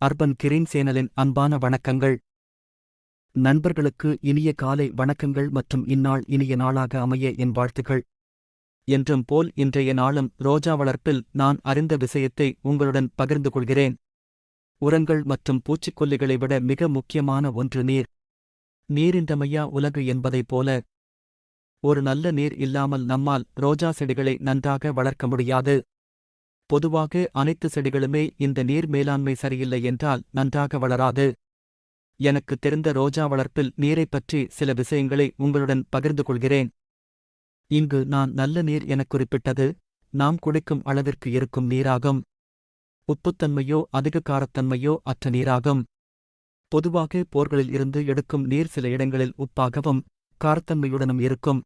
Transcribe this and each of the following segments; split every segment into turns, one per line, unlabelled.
Urban green சேனலின் அன்பான வணக்கங்கள். நண்பர்களுக்கு இனிய காலை வணக்கங்கள் மற்றும் இந்நாள் இனிய நாளாக அமைய என் வாழ்த்துகள் என்றும் போல் இன்றைய நாளும் ரோஜா வளர்ப்பில் நான் அறிந்த விஷயத்தை உங்களுடன் பகிர்ந்து கொள்கிறேன். உரங்கள் மற்றும் பூச்சிக்கொல்லிகளை விட மிக முக்கியமான ஒன்று நீர். நீரின்றமையா உலகு என்பதைப் போல. ஒரு நல்ல நீர் இல்லாமல் நம்மால் ரோஜா செடிகளை நன்றாக வளர்க்க முடியாது. பொதுவாக அனைத்து செடிகளுமே இந்த நீர் மேலாண்மை சரியில்லை என்றால் நன்றாக வளராது. எனக்கு தெரிந்த ரோஜா வளர்ப்பில் நீரைப் பற்றி சில விஷயங்களை உங்களுடன் பகிர்ந்து கொள்கிறேன். இங்கு நான் நல்ல நீர் எனக் குறிப்பிட்டது நாம் குடிக்கும் அளவிற்கு இருக்கும் நீராகும். உப்புத்தன்மையோ அதிக காரத்தன்மையோ அற்ற நீராகும். பொதுவாக போர்களில் இருந்து எடுக்கும் நீர் சில இடங்களில் உப்பாகவும் காரத்தன்மையுடனும் இருக்கும்.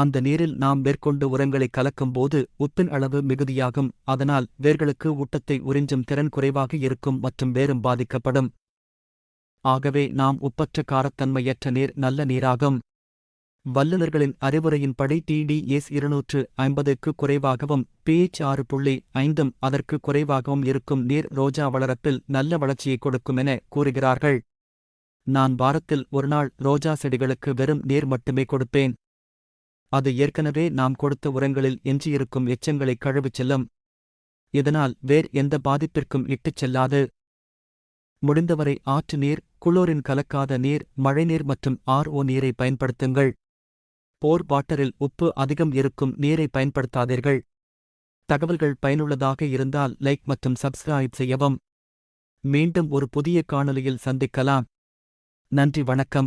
அந்த நீரில் நாம் மேற்கொண்டு உரங்களை கலக்கும்போது உப்பின் அளவு மிகுதியாகும் அதனால் வேர்களுக்கு ஊட்டத்தை உறிஞ்சும் திறன் குறைவாக இருக்கும் மற்றும் வேரும் பாதிக்கப்படும். ஆகவே நாம் உப்பற்ற காரத்தன்மையற்ற நீர் நல்ல நீராகும். வல்லுநர்களின் அறிவுரையின்படி டிடிஎஸ் இருநூற்று ஐம்பதுக்கு குறைவாகவும் பிஎச் ஆறு புள்ளி ஐந்தும் அதற்கு குறைவாகவும் இருக்கும் நீர் ரோஜா வளரப்பில் நல்ல வளர்ச்சியை கொடுக்கும் என கூறுகிறார்கள். நான் வாரத்தில் ஒருநாள் ரோஜா செடிகளுக்கு வெறும் நீர் மட்டுமே கொடுப்பேன். அது ஏற்கனவே நாம் கொடுத்த உரங்களில் எஞ்சியிருக்கும் எச்சங்களை கழுவிச் செல்லும். இதனால் வேர் எந்த பாதிப்பிற்கும் இட்டுச் செல்லாது. முடிந்தவரை ஆற்று நீர் குளோரின் கலக்காத நீர் மழைநீர் மற்றும் ஆர்ஓ நீரை பயன்படுத்துங்கள். போர் வாட்டரில் உப்பு அதிகம் இருக்கும் நீரை பயன்படுத்தாதீர்கள். தகவல்கள் பயனுள்ளதாக இருந்தால் லைக் மற்றும் சப்ஸ்கிரைப் செய்யவும். மீண்டும் ஒரு புதிய காணொலியில் சந்திக்கலாம். நன்றி வணக்கம்.